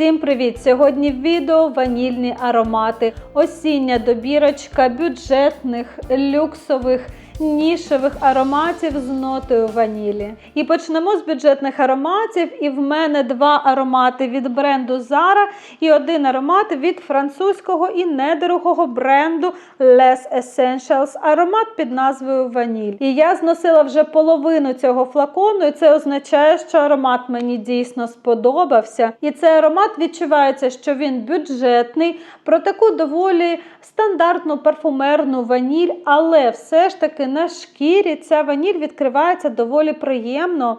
Всім привіт! Сьогодні відео ванільні аромати, осіння добірочка бюджетних, люксових, нішевих ароматів з нотою ванілі. І почнемо з бюджетних ароматів. І в мене два аромати від бренду Zara і один аромат від французького і недорогого бренду Les Essentials. Аромат під назвою Ваніль. І я зносила вже половину цього флакону, і це означає, що аромат мені дійсно сподобався. І цей аромат відчувається, що він бюджетний, про таку доволі стандартну парфумерну ваніль, але все ж таки на шкірі ця ваніль відкривається доволі приємно.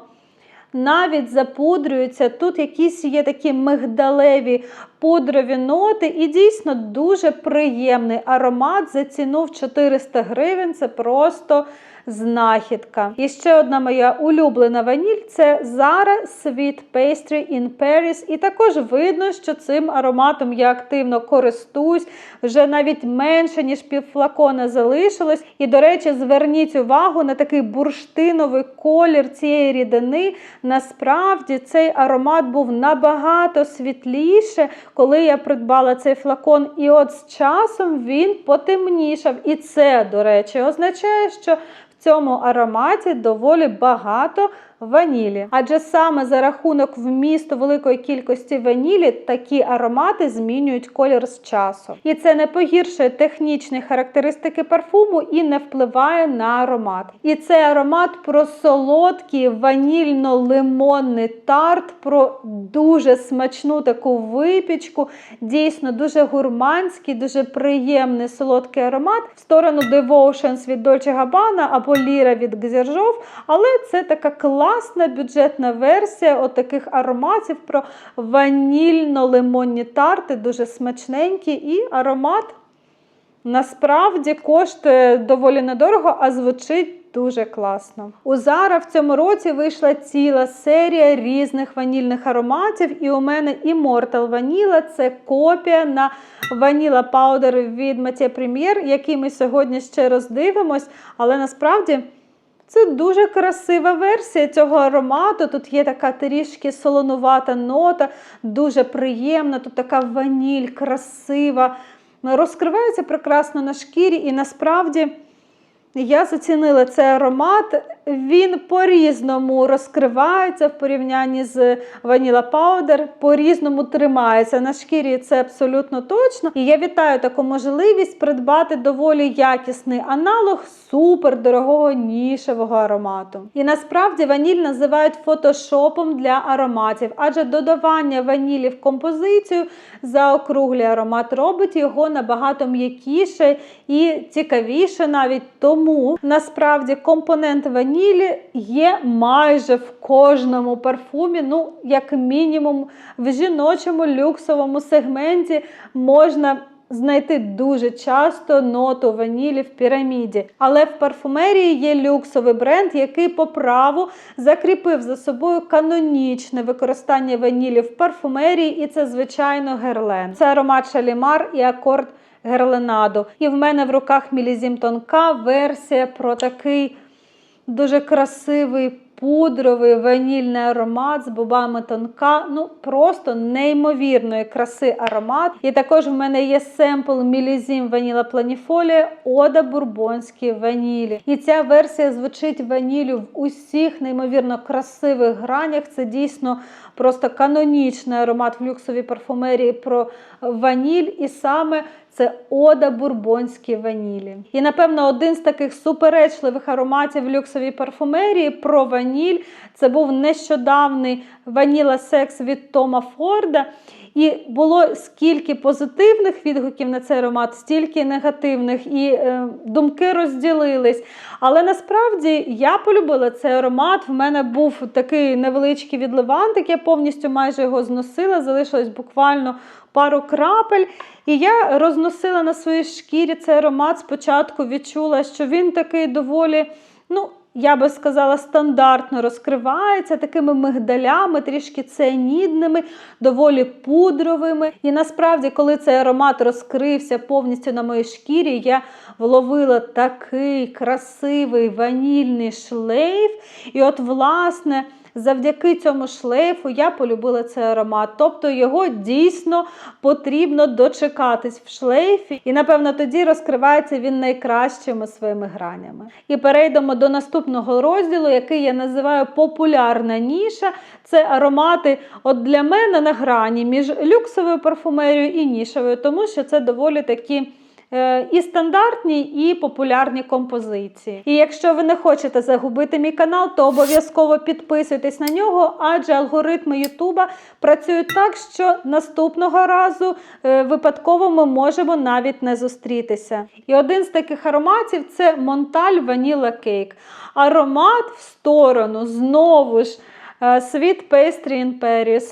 Навіть запудрюється. Тут якісь є такі мигдалеві пудрові ноти, і дійсно дуже приємний аромат за ціну в 400 гривень. Це просто знахідка. І ще одна моя улюблена ваніль це Zara Sweet Pastry in Paris. І також видно, що цим ароматом я активно користуюсь, вже навіть менше, ніж півфлакона залишилось. І, до речі, зверніть увагу на такий бурштиновий колір цієї рідини. Насправді цей аромат був набагато світліше, коли я придбала цей флакон. І от з часом він потемнішав. І це, до речі, означає, що цьому ароматі доволі багато ванілі. Адже саме за рахунок вмісту великої кількості ванілі такі аромати змінюють колір з часу. І це не погіршує технічні характеристики парфуму і не впливає на аромат. І цей аромат про солодкий ванільно-лимонний тарт, про дуже смачну таку випічку, дійсно дуже гурманський, дуже приємний солодкий аромат в сторону Devotions від Dolce Gabbana або Lira від Гзержов, але це така класна бюджетна версія отаких ароматів про ванільно-лимонні тарти, дуже смачненькі і аромат насправді коштує доволі недорого, а звучить. Дуже класно. У Zara в цьому році вийшла ціла серія різних ванільних ароматів, і у мене Immortal Vanilla – це копія на Vanilla Powder від Mathieu Premier, який ми сьогодні ще роздивимось, але насправді. Це дуже красива версія цього аромату. Тут є така трішки солонувата нота, дуже приємна, тут така ваніль, красива, розкривається прекрасно на шкірі, і насправді я зацінила цей аромат. Він по-різному розкривається в порівнянні з Vanilla Powder, по-різному тримається на шкірі, це абсолютно точно. І я вітаю таку можливість придбати доволі якісний аналог супер дорогого нішевого аромату. І насправді ваніль називають фотошопом для ароматів, адже додавання ванілі в композицію заокруглює аромат, робить його набагато м'якіше і цікавіше навіть тому насправді компонент ванілі є майже в кожному парфумі, ну, як мінімум, в жіночому люксовому сегменті можна. Знайти дуже часто ноту ванілі в піраміді. Але в парфумерії є люксовий бренд, який по праву закріпив за собою канонічне використання ванілі в парфумерії, і це, звичайно, герлен. Це аромат Шалімар і акорд герленаду. І в мене в руках Мілізім тонка версія про такий дуже красивий. Пудровий ванільний аромат з бобами тонка, ну просто неймовірної краси аромат. І також в мене є семпл Мілізім Ваніла Планіфолія Ода Бурбонській ванілі. І ця версія звучить ванілю в усіх неймовірно красивих гранях. Це дійсно просто канонічний аромат в люксовій парфумерії про ваніль. І саме це ода бурбонській ванілі. І, напевно, один з таких суперечливих ароматів в люксовій парфумерії про ваніль. Це був нещодавний ваніла секс від Тома Форда. І було скільки позитивних відгуків на цей аромат, стільки негативних, і е, думки розділились. Але насправді я полюбила цей аромат. В мене був такий невеличкий відливантик, я повністю майже його зносила, залишилось буквально пару крапель. І я розносила на своїй шкірі цей аромат. Спочатку відчула, що він такий доволі, ну, я би сказала, стандартно розкривається такими мигдалями, трішки цианідними, доволі пудровими. І насправді, коли цей аромат розкрився повністю на моїй шкірі, я вловила такий красивий ванільний шлейф. І от, власне, завдяки цьому шлейфу я полюбила цей аромат. Тобто його дійсно потрібно дочекатись в шлейфі, і напевно тоді розкривається він найкращими своїми гранями. І перейдемо до наступного розділу, який я називаю популярна ніша. Це аромати, от для мене на грані між люксовою парфумерією і нішевою, тому що це доволі такі. Е, І стандартні, і популярні композиції. І якщо ви не хочете загубити мій канал, то обов'язково підписуйтесь на нього, адже алгоритми Ютуба працюють так, що наступного разу е, випадково ми можемо навіть не зустрітися. І один з таких ароматів це Монталь Vanilla Cake. Аромат в сторону знову ж. Е, Sweet Pastry in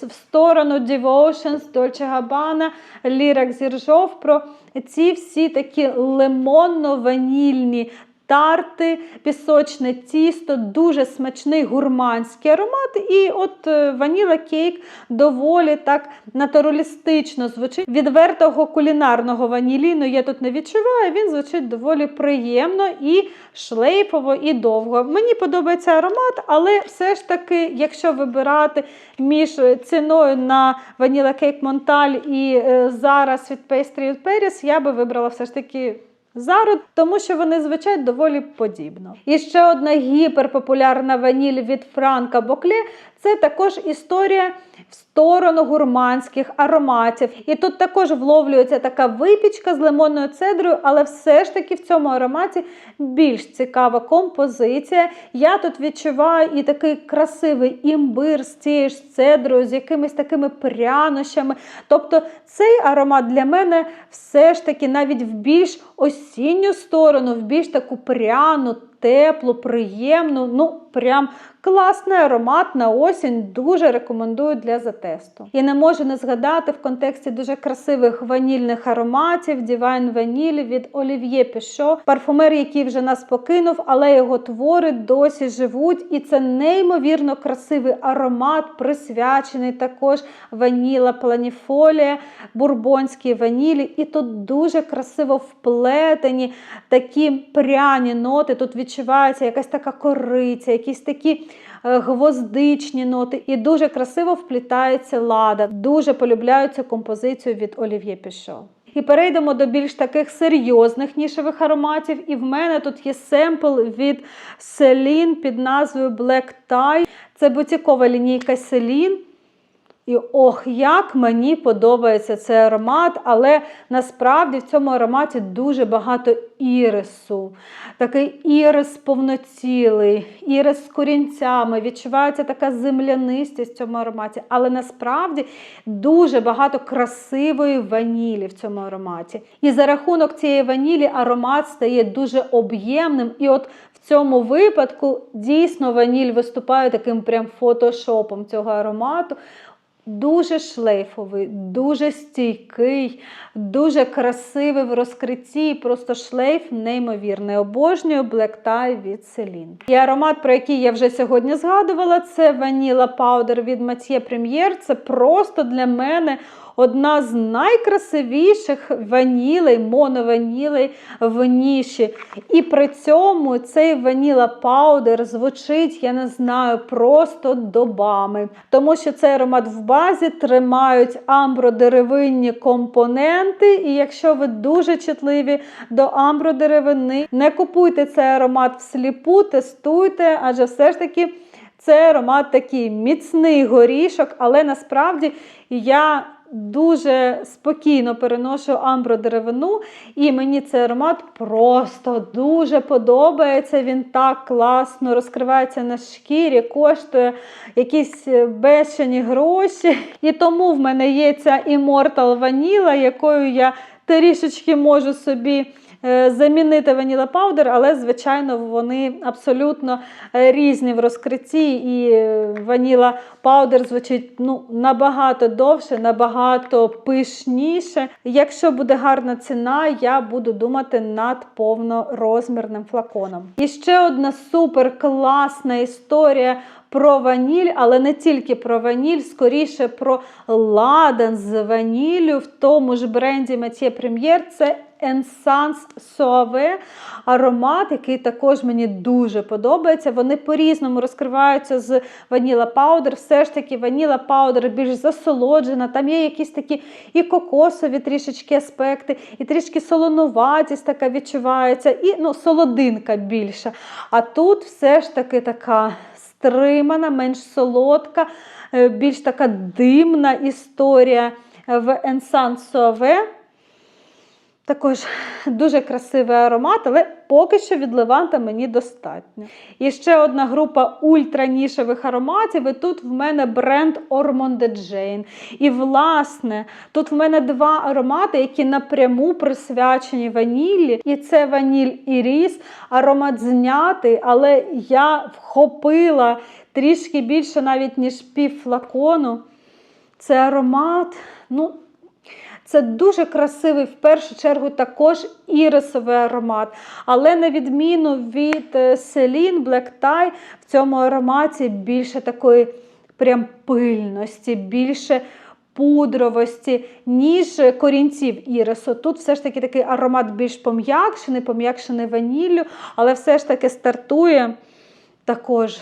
в сторону Devotions, Dolce Gabbana, Лірак Зіржов. Про ці всі такі лимонно-ванільні тарти, пісочне тісто, дуже смачний гурманський аромат. І от е, ваніла кейк доволі так натуралістично звучить. Відвертого кулінарного ваніліну я тут не відчуваю, він звучить доволі приємно і шлейфово, і довго. Мені подобається аромат, але все ж таки, якщо вибирати між ціною на ваніла кейк Монталь і е, зараз від Pastry Paris, я би вибрала все ж таки. Зарод, тому що вони звучать доволі подібно. І ще одна гіперпопулярна ваніль від Франка Бокле це також історія в сторону гурманських ароматів. І тут також вловлюється така випічка з лимонною цедрою, але все ж таки в цьому ароматі більш цікава композиція. Я тут відчуваю і такий красивий імбир з цією ж цедрою, з якимись такими прянощами. Тобто цей аромат для мене все ж таки навіть в більш осінню сторону, в більш таку пряну, теплу, приємну, ну прям класний аромат на осінь. Дуже рекомендую для затесту. І не можу не згадати в контексті дуже красивих ванільних ароматів Divine Vanille від Олів'є Пішо, парфумер, який вже нас покинув, але його твори досі живуть. І це неймовірно красивий аромат, присвячений також ваніла планіфолія, бурбонській ванілі. І тут дуже красиво вплетені такі пряні ноти. Тут відчувається якась така кориця, якісь такі гвоздичні ноти. І дуже красиво вплітається лада. Дуже полюбляю цю композицію від Олів'є Пішо. І перейдемо до більш таких серйозних нішевих ароматів. І в мене тут є семпл від Селін під назвою Black Tie. Це бутікова лінійка Celine. І ох, як мені подобається цей аромат, але насправді в цьому ароматі дуже багато ірису. Такий ірис повноцілий, ірис з корінцями. Відчувається така землянистість в цьому ароматі. Але насправді дуже багато красивої ванілі в цьому ароматі. І за рахунок цієї ванілі аромат стає дуже об'ємним. І от в цьому випадку дійсно ваніль виступає таким прям фотошопом цього аромату. Дуже шлейфовий, дуже стійкий, дуже красивий в розкритті. Просто шлейф неймовірний. Обожнюю Black Tie від Celine. І аромат, про який я вже сьогодні згадувала, це Vanilla Powder від Mathieu Premier. Це просто для мене одна з найкрасивіших ванілей, монованілей в ніші. І при цьому цей ваніла паудер звучить, я не знаю, просто добами. Тому що цей аромат в базі тримають амбродеревинні компоненти. І якщо ви дуже чутливі до амбродеревини, не купуйте цей аромат всліпу, тестуйте, адже все ж таки. Це аромат такий міцний горішок, але насправді я дуже спокійно переношу амбродеревину, і мені цей аромат просто дуже подобається. Він так класно розкривається на шкірі, коштує якісь бешені гроші. І тому в мене є ця Immortal Vanilla, якою я трішечки можу собі. Е, Замінити ваніла паудер, але, звичайно, вони абсолютно е, різні в розкритті, і е, ваніла паудер звучить ну, набагато довше, набагато пишніше. Якщо буде гарна ціна, я буду думати над повнорозмірним флаконом. І ще одна супер класна історія про ваніль, але не тільки про ваніль, скоріше про ладан з ваніллю в тому ж бренді Mathieu Premier. Це Енсанс Суаве аромат, який також мені дуже подобається. Вони по-різному розкриваються з ваніла паудер. Все ж таки, ваніла паудер більш засолоджена. Там є якісь такі і кокосові трішечки аспекти, і трішки солонуватість така відчувається, і ну, солодинка більша. А тут все ж таки така стримана, менш солодка, е, більш така димна історія в Енсан Суаве. Також дуже красивий аромат, але поки що від Леванта мені достатньо. І ще одна група ультранішевих ароматів. І тут в мене бренд Ormonde Jane. І, власне, тут в мене два аромати, які напряму присвячені ваніллі. І це ваніль і ріс, аромат знятий, але я вхопила трішки більше навіть, ніж пів флакону. Це аромат, ну, це дуже красивий, в першу чергу, також ірисовий аромат. Але на відміну від е, Celine Black Tie, в цьому ароматі більше такої прям пильності, більше пудровості, ніж корінців ірису. Тут все ж таки такий аромат більш пом'якшений, пом'якшений ваніллю, але все ж таки стартує також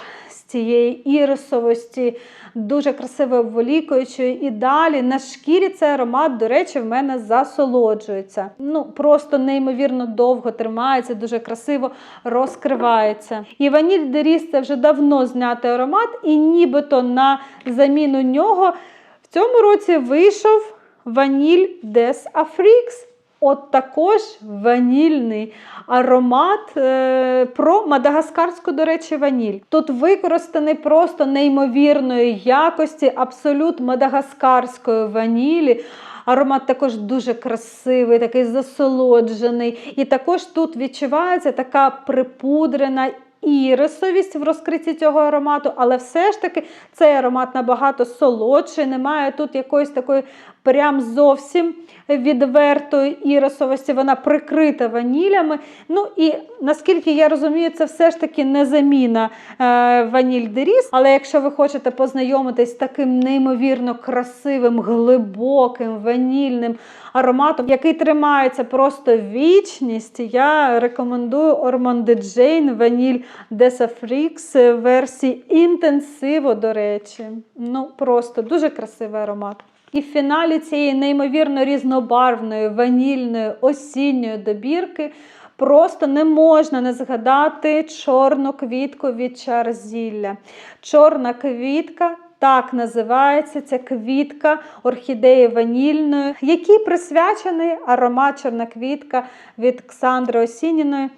цієї ірисовості, дуже красиво обволікуючої. І далі на шкірі цей аромат, до речі, в мене засолоджується. Ну, просто неймовірно довго тримається, дуже красиво розкривається. І ваніль Деріс це вже давно знятий аромат, і нібито на заміну нього в цьому році вийшов ваніль Des Afriques. От також ванільний аромат е, про мадагаскарську, до речі, ваніль. Тут використаний просто неймовірної якості, абсолют мадагаскарської ванілі. Аромат також дуже красивий, такий засолоджений. І також тут відчувається така припудрена ірисовість в розкритті цього аромату, але все ж таки цей аромат набагато солодший, немає тут якоїсь такої прям зовсім відвертої ірисовості, вона прикрита ванілями. Ну і наскільки я розумію, це все ж таки не заміна е, ваніль деріс. Але якщо ви хочете познайомитись з таким неймовірно красивим, глибоким ванільним ароматом, який тримається просто вічність, я рекомендую Ormonde Jane ваніль Desafrix версії інтенсиво, до речі. Ну, просто дуже красивий аромат. І в фіналі цієї неймовірно різнобарвної ванільної осінньої добірки просто не можна не згадати чорну квітку від чарзілля. Чорна квітка. Так називається ця квітка орхідеї ванільної, якій присвячений аромат чорна квітка від Ксандри Осініної.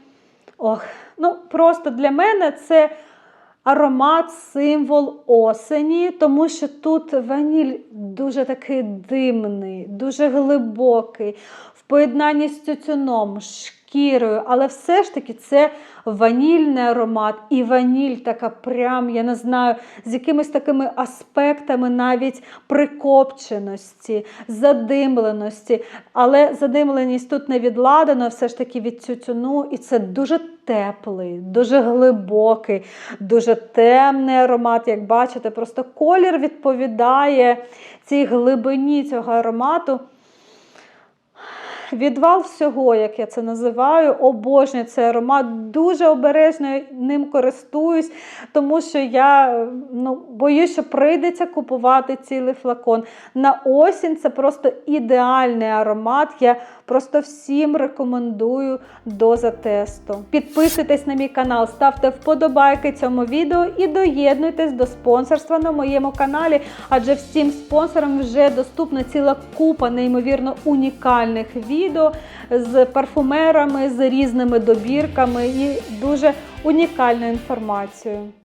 Ох, ну просто для мене це аромат, символ осені, тому що тут ваніль дуже такий димний, дуже глибокий, в поєднанні з тютюном, шкірою, але все ж таки це ванільний аромат і ваніль така прям, я не знаю, з якимись такими аспектами навіть прикопченості, задимленості. Але задимленість тут не відладена, все ж таки від тютюну, і це дуже теплий, дуже глибокий, дуже темний аромат. Як бачите, просто колір відповідає цій глибині цього аромату. Відвал всього, як я це називаю, обожнюю цей аромат. Дуже обережно ним користуюсь, тому що я ну, боюсь, що прийдеться купувати цілий флакон. На осінь це просто ідеальний аромат. Я просто всім рекомендую до затесту. Підписуйтесь на мій канал, ставте вподобайки цьому відео і доєднуйтесь до спонсорства на моєму каналі, адже всім спонсорам вже доступна ціла купа неймовірно унікальних відео з парфумерами, з різними добірками і дуже унікальною інформацією.